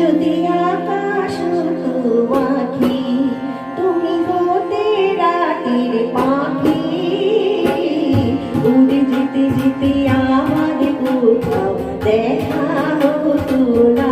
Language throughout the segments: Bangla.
যদি আকাশ তোমাখি তুমি হতে পাখি। উড়ে যেতে যেতে আমার কোথাও দেখা হতো না।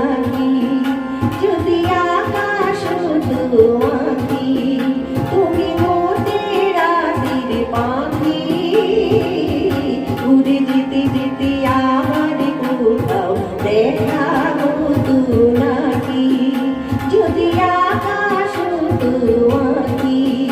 ಮೆರೆಯುವಾಕಿ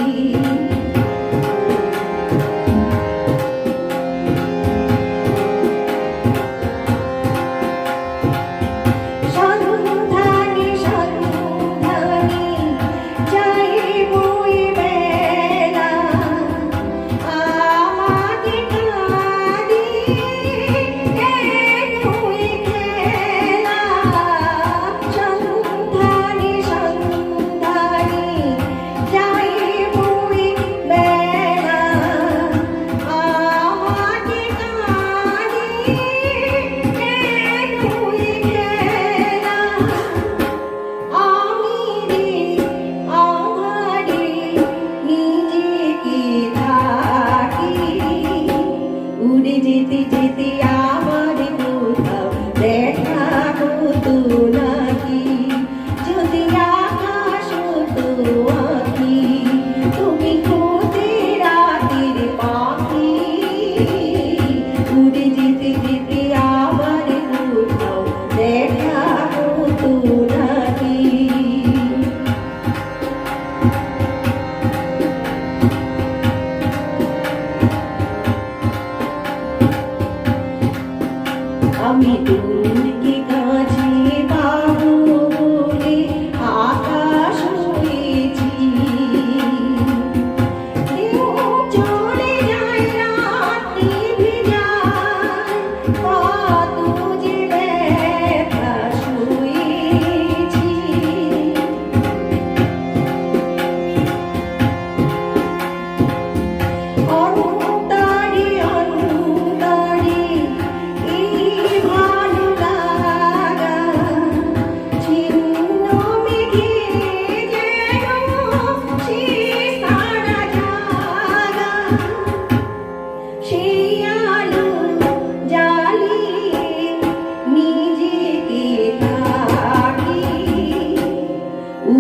命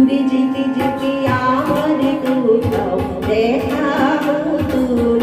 যেতে যেতে আমার কোথাও দেখা হতো